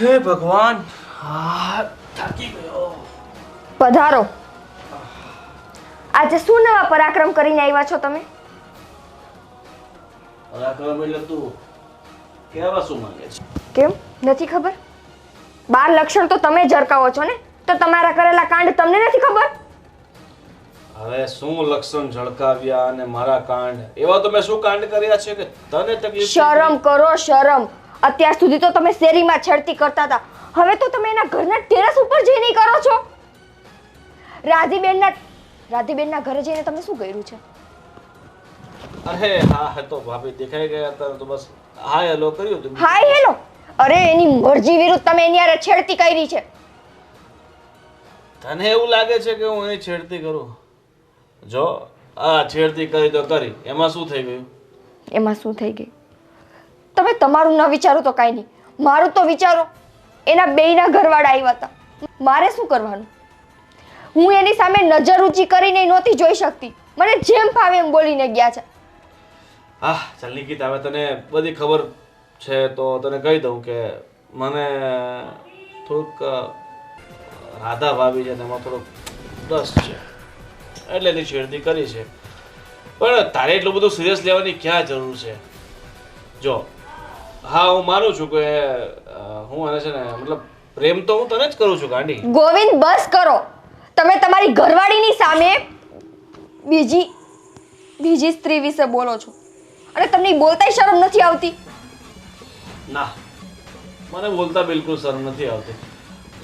હે ભગવાન. હા થાકી ગયો. પધારો. આજે શું નવા પરાક્રમ કરીને આવ્યા છો તમે? પરાક્રમ એટલે તું કેવા શું માંગે છે? કેમ? નથી ખબર? બાર લક્ષણ તો તમે ઝરકાવો છો ને? તો તમારા કરેલા કાંડ તમને નથી ખબર? હવે શું લક્ષણ ઝળકાવ્યા અને મારા કાંડ? એવા તો મેં શું કાંડ કર્યા છે કે તને તકલીફ શરમ કરો શરમ. અત્યાર સુધી તો તમે શેરીમાં છેડતી કરતા હતા. હવે તો તમે એના ઘરના ટેરેસ ઉપર જઈને કરો છો. રાધીબેનના રાધીબેનના ઘરે જઈને તમે શું કર્યું છે? અરે હા હે તો ભાભી દેખાઈ ગયા હતા તો બસ. હા હેલો કર્યું હતું હાય હેલો. અરે એની મરજી વિરુદ્ધ તમે એની આરે છેડતી કરી છે. તને એવું લાગે છે કે હું એની છેડતી કરું? જો આ છેડતી કરી તો કરી. એમાં શું થઈ ગયું? એમાં શું થઈ ગઈ તમે તમારું ન વિચારો તો કાંઈ નહીં. મારું તો વિચારો, એના બેયના ઘરવાળા આવ્યા હતા. મારે શું કરવાનું? હું એની સામે નજર ઊંચી કરીને નહોતી જોઈ શકતી. મને જેમ ફાવે એમ બોલીને ગયા છે. આહ, ચાલ નિકિત, હવે તને બધી ખબર છે તો તને કહી દઉં કે મને થોડુંક રાધા ભાભી છે એમાં થોડોક રસ છે. એટલે એની છેડતી કરી છે. પણ તારે એટલું બધું સિરિયસ લેવાની ક્યાં જરૂર છે? જો હા હું માનું છું કે હું આને છે ને મતલબ પ્રેમ તો હું તને જ કરું છું ગાંડી. ગોવિંદ બસ કરો. તમે તમારી ઘરવાળીની સામે બીજી બીજી સ્ત્રી વિશે બોલો છો. અને તમને બોલતાય શરમ નથી આવતી. ના મને બોલતા બિલકુલ શરમ નથી આવતી.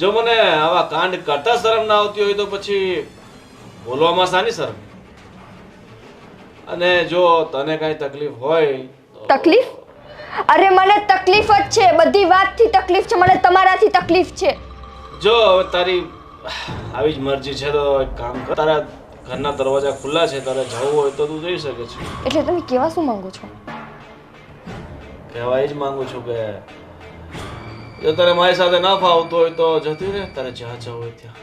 જો મને આવા કાંડ કરતા શરમ ના આવતી હોય તો પછી બોલવામાં શાની શરમ? અને જો તને કાંઈ તકલીફ હોય તકલીફ? અરે મને તકલીફ જ છે બધી વાતથી તકલીફ છે મને તમારાથી તકલીફ છે. જો હવે તારી આવી જ મરજી છે તો એક કામ કર. તારા ઘરના દરવાજા ખુલ્લા છે તારે જવું હોય તો તું જઈ શકે છે. એટલે તમે કેવા શું માંગો છો? કહેવા એ જ માંગુ છું કે જો તને મારી સાથે ના ફાવતું હોય તો જતી રહે તારે જ્યાં જવું હોય ત્યાં.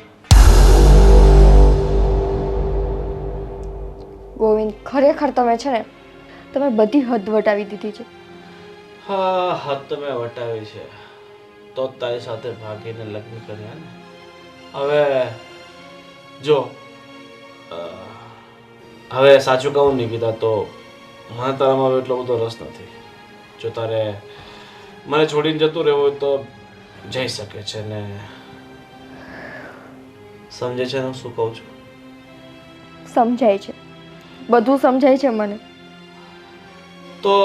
ગોવિંદ ખરેખર તમે છે ને તમે બધી હદ વટાવી દીધી છે. હા હા તો મેં વટાવી છે. તો તારી સાથે ભાગીને લગ્ન કર્યા ને. હવે જો હવે સાચું કહું નહીં કીધા તો મને તારામાં એટલો બધો રસ નથી. જો તારે મને છોડીને જતું રહેવું હોય તો જઈ શકે છે ને. સમજે છે ને હું શું કહું છું? સમજાય છે. બધું સમજાય છે મને. તો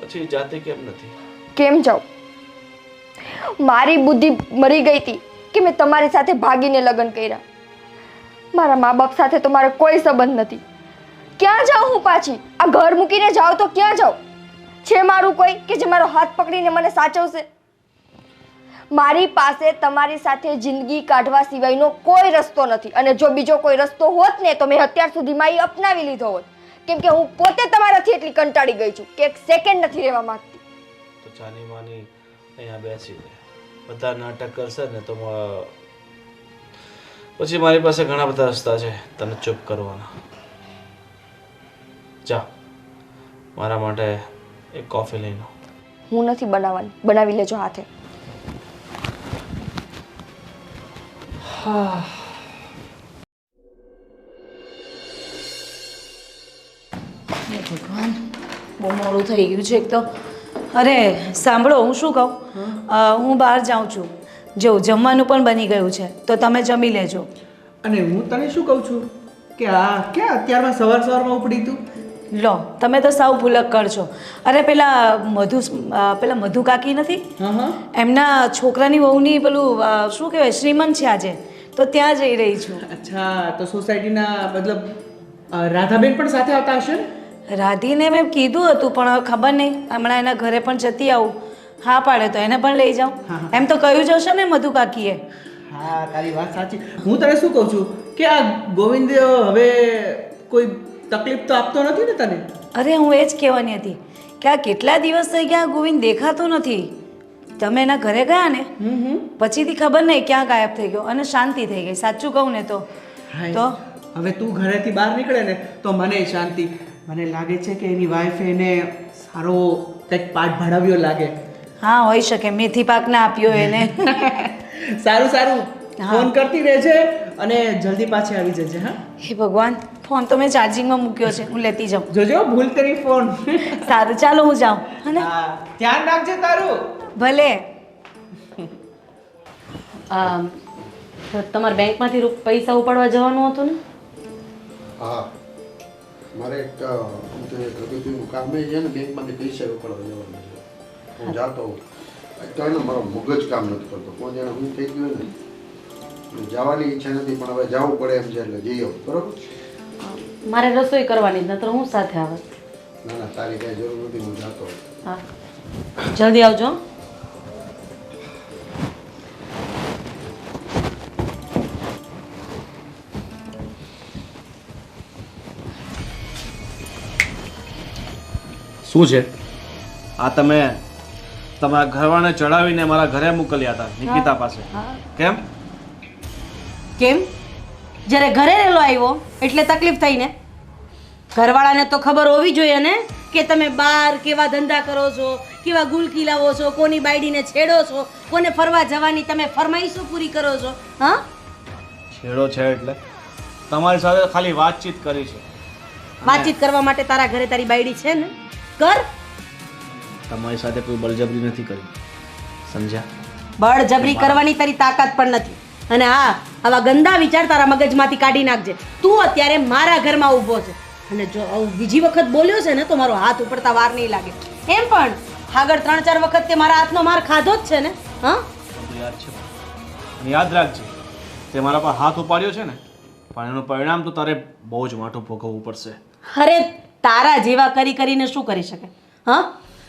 પછી જાતે કેમ નથી? કેમ જાઉં? મારી બુદ્ધિ મરી ગઈ હતી કે મેં તમારી સાથે ભાગીને લગ્ન કર્યા. મારા મા બાપ સાથે તો મારો કોઈ સંબંધ નથી. ક્યાં જાઉં હું પાછી? આ ઘર મૂકીને જાઉં તો ક્યાં જાઉં? છે મારું કોઈ કે જે મારો હાથ પકડીને મને સાચવશે? મારી પાસે તમારી સાથે જિંદગી કાઢવા સિવાયનો કોઈ રસ્તો નથી અને જો બીજો કોઈ રસ્તો હોત ને તો મેં અત્યાર સુધીમાં એ અપનાવી લીધો હોત. કેમ કે હું પોતે તમારાથી એટલી કંટાળી ગઈ છું કે એક સેકન્ડ નથી રહેવા માંગતી. તો ચાની માની અહીંયા બેસી રહે. બધા નાટક કરશે ને તો પછી મારી પાસે ઘણા બધા રસ્તા છે તને ચૂપ કરવાના. જા મારા માટે એક કોફી લઈ લો હું નથી બનાવવાની બનાવી લેજો હાથે. હે. થઈ ગયું છે એક તો અરે સાંભળો હું શું કહું? હું બહાર જાઉં છું. જો જમવાનું પણ બની ગયું છે તો તમે જમી લેજો. અને હું તને શું કહું છું? કે આ ક્યાં અત્યારમાં સવાર સવારમાં ઉપડી તું? લો તમે તો સાવ ભૂલક કરશો અરે પેલા મધુ પેલા મધુ કાકી નથી? એમના છોકરાની વહુની પેલું શું કહેવાય શ્રીમંત છે આજે. તો ત્યાં જઈ રહી છું. અચ્છા તો સોસાયટીના મતલબ રાધાબેન પણ સાથે આવતા હશે ને? રાધીને મેં કીધું હતું પણ હવે ખબર નહીં. હમણાં એના ઘરે પણ જતી આવું. હા પાડે તો એને પણ લઈ જાઉં. એમ તો કહ્યું જ હશે ને મધુ કાકીએ હા તારી વાત સાચી. હું તને શું કહું છું? કે આ ગોવિંદ હવે કોઈ તકલીફ તો આપતો નથી ને તને? અરે હું એ જ કહેવાની હતી કે આ કેટલા દિવસ થઈ ગયા ગોવિંદ દેખાતો નથી. તમે એના ઘરે ગયા ને? હમ હમ. પછીથી ખબર નહીં ક્યાં ગાયબ થઈ ગયો અને શાંતિ થઈ ગઈ. સાચું કહું ને તો. તો? હવે તું ઘરેથી બહાર નીકળે ને તો મને શાંતિ. મને લાગે છે કે એની વાઈફે એને સારો કંઈક પાઠ ભણાવ્યો લાગે. હા હોઈ શકે. મેથી પાક ના આપ્યો એને. સારું સારું. ફોન કરતી રહેજે અને જલ્દી પાછી આવી જજે હા? હે ભગવાન ફોન તો મેં ચાર્જિંગમાં મૂક્યો છે. હું લેતી જાઉં. જોજો ભૂલ કરી ફોન. સારું ચાલો હું જાઉં. હને ધ્યાન રાખજે તારું. ભલે. આ તમારા બેંકમાંથી પૈસા ઉપાડવા જવાનું હતું ને? હા. મારે એક પ્રગતિનું કામ એ છે ને બેંકમાંથી પૈસા ઉપાડવા જવાનું છે. હું જાતો હોઉં. અત્યારે ને મારો મગજ કામ નથી કરતો. કોઈ જેને હું થઈ ગયું ને જવાની ઈચ્છા નથી પણ હવે જવું પડે એમ છે એટલે જઈ આવું. બરોબર? મારે રસોઈ કરવાની નતર હું સાથે આવત ના ના તારી કાંઈ જરૂર નથી હું જાતો હા. જલ્દી આવજો શું છે? આ તમે તમારા ઘરવાળાને ચડાવીને મારા ઘરે મોકલ્યા હતા નિકિતા પાસે. કેમ? કેમ? જ્યારે ઘરે રહેલો આવ્યો એટલે તકલીફ થઈ ને? ઘરવાળાને તો ખબર હોવી જોઈએ ને કે તમે બહાર કેવા ધંધા કરો છો કેવા ગુલકી લાવો છો કોની બાયડીને છેડો છો કોને ફરવા જવાની તમે ફરમાઈશો પૂરી કરો છો હા? છેડો છે એટલે? તમારી સાથે ખાલી વાતચીત કરી છે. વાતચીત કરવા માટે તારા ઘરે તારી બાયડી છે ને? કર. તમારી સાથે કોઈ બળજબરી નથી કરી. સમજ્યા? બળજબરી કરવાની તારી તાકાત પણ નથી. અને હા આવા ગંદા વિચાર તારા મગજમાંથી કાઢી નાખજે. તું અત્યારે મારા ઘરમાં ઊભો છે. અને જો આવું બીજી વખત બોલ્યો છે ને તો મારો હાથ ઉપડતા વાર નહીં લાગે. એમ પણ આગળ ત્રણ ચાર વખત તે મારા હાથનો માર ખાધો જ છે ને હા? યાદ છે. યાદ રાખજે તે મારા પર હાથ ઉપાડ્યો છે ને પણ એનું પરિણામ તો તારે બહુ જ માઠું ભોગવવું પડશે. અરે તારા જેવા કરી કરીને શું કરી શકે? હા?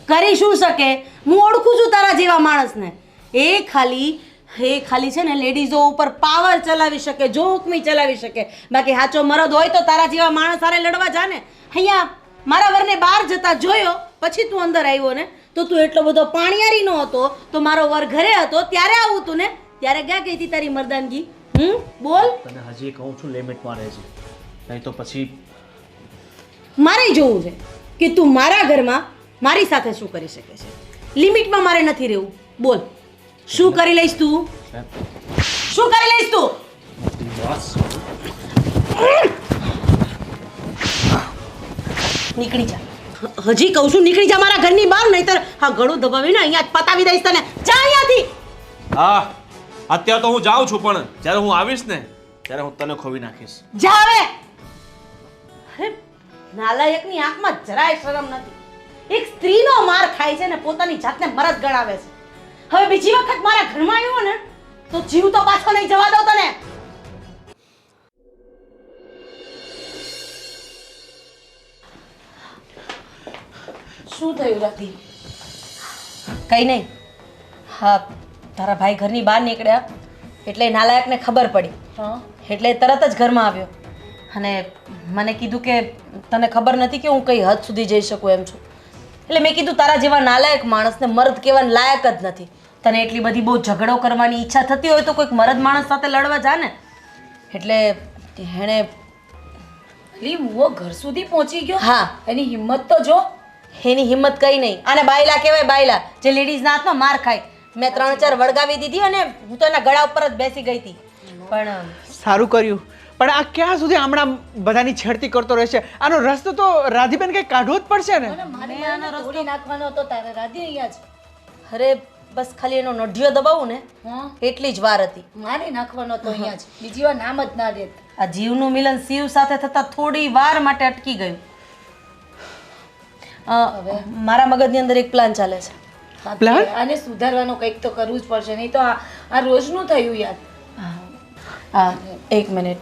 કરી શું શકે? હું ઓળખું છું તારા જેવા માણસને. એ ખાલી એ ખાલી છે ને લેડીઝો ઉપર પાવર ચલાવી શકે જોકમી ચલાવી શકે. બાકી સાચો મરદ હોય તો તારા જેવા માણસ સારે લડવા જા ને અહીંયા મારા વરને બહાર જતા જોયો, પછી તું અંદર આવ્યો ને, તો તું એટલો બધો પાણીયારી નો હતો, તો મારો વર ઘરે હતો, ત્યારે આવું તું ને, ત્યારે ક્યાં ગઈ હતી તારી મરદાનગી? હમ? બોલ. તને હજી કહું છું લિમિટમાં રહેજે. નહીં તો પછી મારે જોવું છે કે તું મારા ઘરમાં મારી સાથે શું કરી શકે છે. લિમિટમાં મારે નથી રહેવું. બોલ. શું કરી લઈશ તું? શું કરી લઈશ તું? નીકળી જા. હજી કહું છું નીકળી જા મારા ઘરની બહાર નહીતર હા ગળું દબાવીને અહીંયા પતાવી દઈશ તને. જા અહીંયાથી. હા અત્યારે તો હું જાઉં છું પણ જ્યારે હું આવીશ ને ત્યારે હું તને ખોવી નાખીશ. જા હવે. અરે નાલાયકની આંખમાં જરાય શરમ નથી. એક સ્ત્રીનો માર ખાય છે ને પોતાની જાતને મરદ ગણાવે છે. હવે બીજી વખત મારા ઘરમાં આવ્યો ને તો જીવ તો પાછો નહીં જવા દો તને. શું થયું રાતી? કઈ નહીં. હા તારા ભાઈ ઘરની બહાર નીકળ્યા એટલે નાલાયકને ખબર પડી. એટલે તરત જ ઘરમાં આવ્યો. અને મને કીધું કે તને ખબર નથી કે હું કઈ હદ સુધી જઈ શકું એમ છું. એટલે મેં કીધું તારા જેવા નાલાયક માણસને મર્દ કહેવાને લાયક જ નથી. તને એટલી બધી બહુ ઝઘડો કરવાની ઈચ્છા થતી હોય તો કોઈક મર્દ માણસ સાથે લડવા જા ને. એટલે એણે લી ઘર સુધી પહોંચી ગયો? હા. એની હિંમત તો જો. એની હિંમત કઈ નહીં. અને બાયલા કહેવાય બાયલા. જે લેડીઝના હાથમાં માર ખાય. મેં ત્રણ ચાર વળગાવી દીધી અને હું તો એના ગળા ઉપર જ બેસી ગઈ હતી. પણ સારું કર્યું. પણ આ ક્યાં સુધી હમણાં બધાની છેડતી કરતો રહેશે? આનો રસ્તો તો રાધીબેન કઈ કાઢવો જ પડશે ને? મારે આનો રસ્તો નાખવાનો હતો તારે રાધી અહીંયા જ. અરે બસ ખાલી એનો નઢિયો દબાવું ને હા. એટલી જ વાર હતી. મારે નાખવાનો હતો અહીંયા જ. બીજી વાર નામ જ ના દેત આ જીવનું મિલન શિવ સાથે થતા થોડી વાર માટે અટકી ગયું. અ, મારા મગજની અંદર એક પ્લાન ચાલે છે. પ્લાન આને સુધારવાનું કંઈક તો કરવું જ પડશે નહીં તો આ આ રોજનું થયું યાદ હા એક મિનિટ.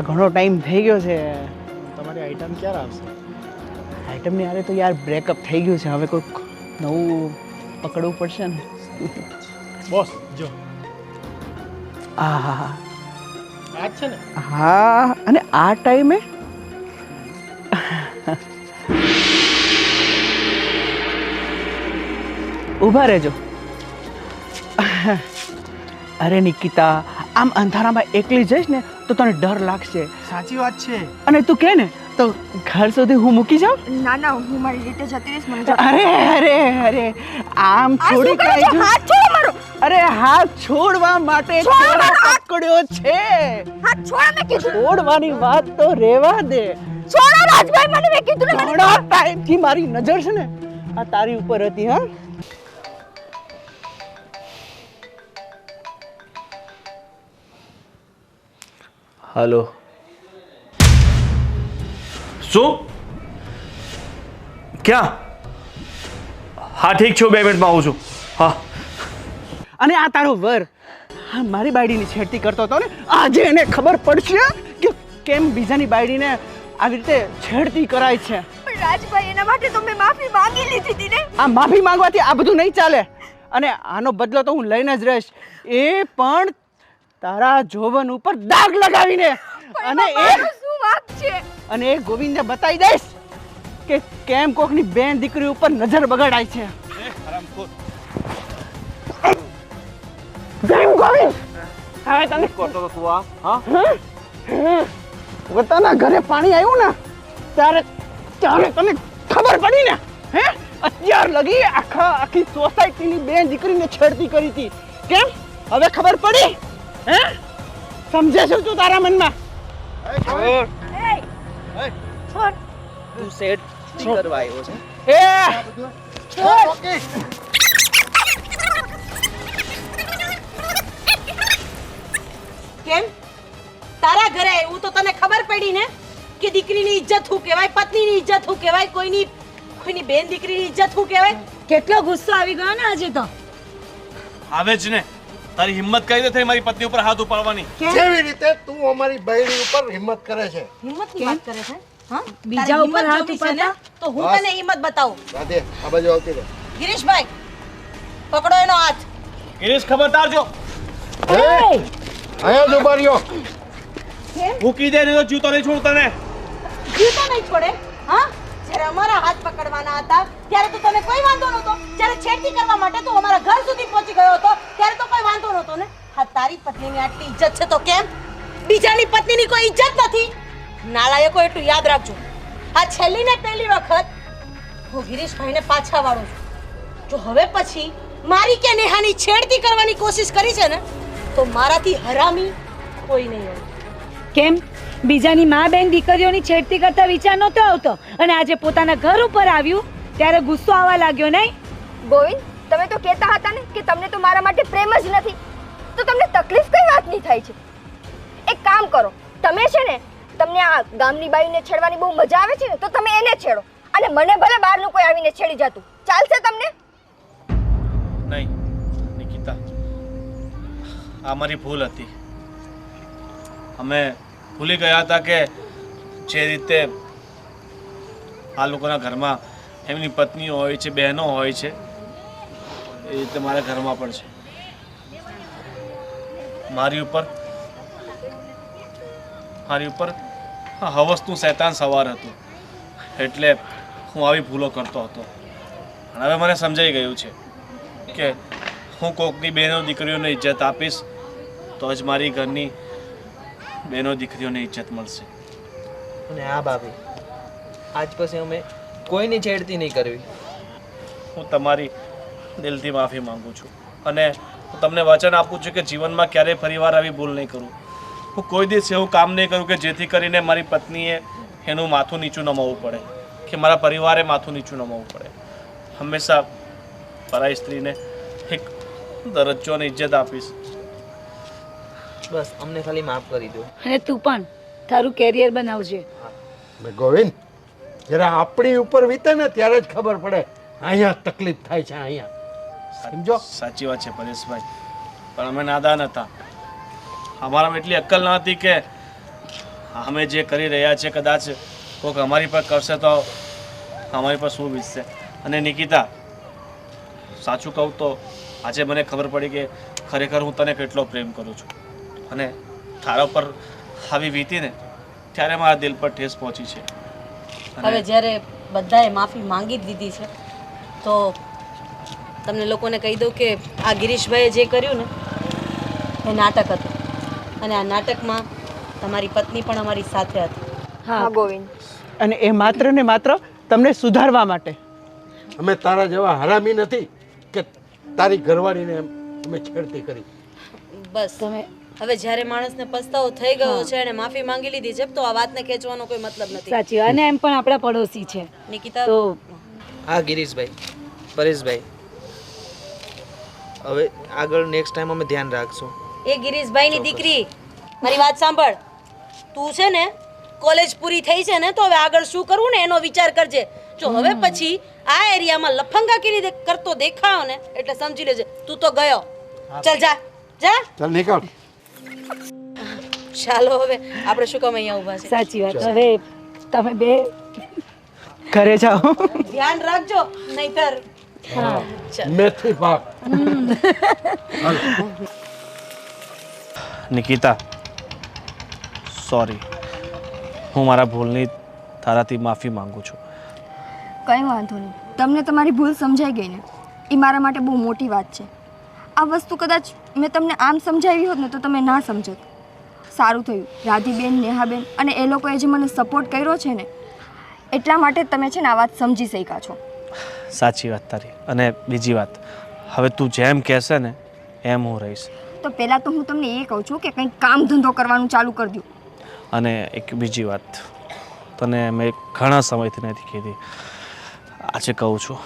આ ઘણો ટાઈમ થઈ ગયો છે. તમારી આઈટમ ક્યારે આવશે? આઈટમની આરે તો યાર બ્રેકઅપ થઈ ગયું છે. હવે કોઈક નવું પકડવું પડશે ને. બોસ જો. આ હા છે ને? હા અને આ ટાઈમે ઊભા રહેજો. અરે નિકિતા આમ અંધારામાં એકલી જઈશ ને તો તને ડર લાગશે. સાચી વાત છે. અને તું કે ને તો? ઘર સુધી હું મૂકી જાઉં? ના ના હું મારી રીતે જતી રહીશ મને અરે અરે અરે આમ છોડી? કાંઈ હાથ છોડો મારો. અરે હાથ છોડવા માટે. પકડ્યો છે. હાથ છોડ મે કીધું. છોડવાની વાત તો રેવા દે. છોડો રાજભાઈ મને મે કીધું ને ઘણો ઘણા ટાઈમથી મારી નજર છે ને આ તારી ઉપર હતી હા? હલો. શું? ક્યાં? હા ઠીક છું બે મિનિટમાં આવું છું. હા. અને આ તારો વર. હા મારી બાયડીની છેડતી કરતો હતો ને. આજે એને ખબર પડશે કે કેમ બીજાની બાયડીને આવી રીતે છેડતી કરાય છે. રાજભાઈ એના માટે તો મેં માફી માંગી લીધી હતી ને. આ માફી માંગવાથી આ બધું નહીં ચાલે. અને આનો બદલો તો હું લઈને જ રહીશ. એ પણ તારા જોવન ઉપર દાગ લગાવીને. અને એ શું વાત છે? અને એ ગોવિંદને બતાવી દઈશ કે કેમ કોકની બેન દીકરી ઉપર નજર બગાડાય છે. જેમ ગોવિંદ! હવે તને કરતો તું આ હા? પોતાના ઘરે પાણી આવ્યું ને ત્યારે ત્યારે તને ખબર પડી ને? હે? અત્યાર લગી આખા આખી સોસાયટીની બેન દીકરીને છેડતી કરી હતી. કેમ? હવે ખબર પડી? હે? સમજે છે તું તારા મનમાં? તું સેટ કરવા આવ્યો છે? એ! કેમ? તારા ઘરે આવ્યું તો તને ખબર પડી ને? કે દીકરીની ઇજ્જત શું કહેવાય? પત્નીની ઇજ્જત શું કહેવાય? કોઈની કોઈની બેન દીકરીની ઇજ્જત શું કહેવાય? કેટલો ગુસ્સો આવી ગયો ને આજે તો. આવે જ ને. તારી હિંમત કઈ રીતે થઈ મારી પત્ની ઉપર હાથ ઉપાડવાની? કેવી રીતે તું અમારી બહેરી ઉપર હિંમત કરે છે. હિંમતની વાત કરે છે? હા? બીજા ઉપર હાથ ઉપાડતા? તો હું તને હિંમત બતાવું. રાધે આ બાજુ આવતી રહે. ગિરીશભાઈ પકડો એનો હાથ. ગિરીશ ખબરદાર જો અહીંયા જ ઊભા રહ્યો. મૂકી દે નહીં તો જીવતો નહીં છોડું તને. જીવતો નહીં છોડે? હા? જ્યારે અમારા હાથ પકડવાના હતા ત્યારે તો તને કોઈ વાંધો નહોતો. જ્યારે છેડતી કરવા માટે તું અમારા ઘર સુધી પહોંચી ગયો હતો. હા તારી પત્નીની આટલી ઇજ્જત છે તો કેમ? બીજાની પત્નીની કોઈ ઇજ્જત નથી? નાલાયકો એટલું યાદ રાખજો. આ છેલ્લી ને પહેલી વખત હું ગિરીશભાઈને પાછા વાળું છું. જો હવે પછી મારી કે નેહાની છેડતી કરવાની કોશિશ કરી છે ને તો મારાથી હરામી કોઈ નહીં હોય. કેમ? બીજાની મા બેન દીકરીઓની છેડતી કરતા વિચાર નહોતો આવતો અને આજે પોતાના ઘર ઉપર આવ્યું ત્યારે ગુસ્સો આવવા લાગ્યો નહીં? ગોવિંદ તમે તો કહેતા હતા ને કે તમને તો મારા માટે પ્રેમ જ નથી. તો તમને તકલીફ કઈ વાતની થાય છે? એક કામ કરો, તમે છે ને, તમને આ ગામની બાઈને છેડવાની બહુ મજા આવે છે ને, તો તમે એને છેડો. અને મને ભલે બહારનું કોઈ આવીને છેડી જતું. ચાલશે તમને? નહીં, નિકિતા. આ મારી ભૂલ હતી. અમે ભૂલી ગયા હતા કે જે રીતે આ લોકોના ઘરમાં એમની પત્નીઓ હોય છે, બહેનો હોય છે, એ રીતે મારા ઘરમાં પણ છે. મારી ઉપર. મારી ઉપર. હવસનું શૈતાન સવાર હતું. એટલે હું આવી ભૂલો કરતો હતો. હવે મને સમજાઈ ગયું છે કે હું કોકની બહેનો દીકરીઓને ઇજ્જત આપીશ તો જ મારી ઘરની બહેનો દીકરીઓને ઇજ્જત મળશે. અને હા ભાભી આજ પછી અમે કોઈની છેડતી નહીં કરવી. હું તમારી દિલથી માફી માંગુ છું. અને હું તમને વચન આપું છું કે જીવનમાં ક્યારેય ફરીવાર આવી ભૂલ નહીં કરું. હું કોઈ દિવસ એવું કામ નહીં કરું કે જેથી કરીને મારી પત્નીએ એનું માથું નીચું નમાવવું પડે કે મારા પરિવારે માથું નીચું નમાવવું પડે. હંમેશા પરાઈ સ્ત્રીને એક દરજ્જો અને ઇજ્જત આપીશ. બસ અમને ખાલી માફ કરી દો. અને તું પણ તારું કેરિયર બનાવજે. મેં ગોવિંદ જરા આપણી ઉપર વીતે ને ત્યારે જ ખબર પડે અહીંયા તકલીફ થાય છે અહીંયા. સમજો? સાચી વાત છે પરેશભાઈ. પણ અમે નાદાન હતા. અમારામાં એટલી અક્કલ ન હતી કે અમે જે કરી રહ્યા છે કદાચ કોઈક અમારી પર કરશે તો અમારી પર શું વીતશે? અને નિકિતા સાચું કહું તો આજે મને ખબર પડી કે ખરેખર હું તને કેટલો પ્રેમ કરું છું. અને તારા પર આવી વીતીને ત્યારે મારા દિલ પર ઠેસ પહોંચી છે. હવે જ્યારે બધાએ માફી માંગી જ દીધી છે તો તમને લોકોને કહી દઉં કે આ ગિરીશભાઈએ જે કર્યું ને એ નાટક હતું. અને આ નાટકમાં તમારી પત્ની પણ અમારી સાથે હતી. હા ગોવિંદ. અને એ માત્ર ને માત્ર તમને સુધારવા માટે. અમે તારા જેવા હરામી નથી કે તારી ઘરવાળીને અમે છેડતી કરી. બસ. તમે હવે જ્યારે માણસને પસ્તાવો થઈ ગયો છે અને માફી માંગી લીધી છે તો આ વાતને ખેંચવાનો કોઈ મતલબ નથી. સાચી. અને એમ પણ આપણા પડોશી છે. નિકિતા તો હા ગિરીશભાઈ. પરેશભાઈ. હવે આગળ નેક્સ્ટ ટાઈમ અમે ધ્યાન રાખશું. એ ગિરીશભાઈની દીકરી મારી વાત સાંભળ. તું છે ને કોલેજ પૂરી થઈ છે ને તો હવે આગળ શું કરવું ને એનો વિચાર કરજે. જો હવે પછી આ એરિયામાં લફંગા દે- કરતો દેખાયો ને એટલે સમજી લેજે. તું તો ગયો. ચાલ જા. જા. ચાલ નીકળ. ચાલો હવે આપણે શું કામ અહીંયા ઊભા છે? સાચી વાત. હવે તમે બે ઘરે જાઓ. ધ્યાન રાખજો નહીતર મેથી પાક નિકિતા. સોરી હું મારા ભૂલની તારાથી માફી માંગુ છું. કંઈ વાંધો નહીં. તમને તમારી ભૂલ સમજાઈ ગઈ ને એ મારા માટે બહુ મોટી વાત છે. આ વસ્તુ કદાચ મેં તમને આમ સમજાવી હોત ને તો તમે ના સમજત. સારું થયું. રાધીબેન નેહાબેન અને એ લોકોએ જે મને સપોર્ટ કર્યો છે ને એટલા માટે તમે છે ને આ વાત સમજી શક્યા છો. સાચી વાત તારી. અને બીજી વાત હવે તું જેમ કહેશે ને એમ હું રહીશ. તો પહેલાં તો હું તમને એ કહું છું કે કંઈક કામ ધંધો કરવાનું ચાલુ કરી દઉં અને એક બીજી વાત તને મેં ઘણા સમયથી નથી કીધી. આજે કહું છું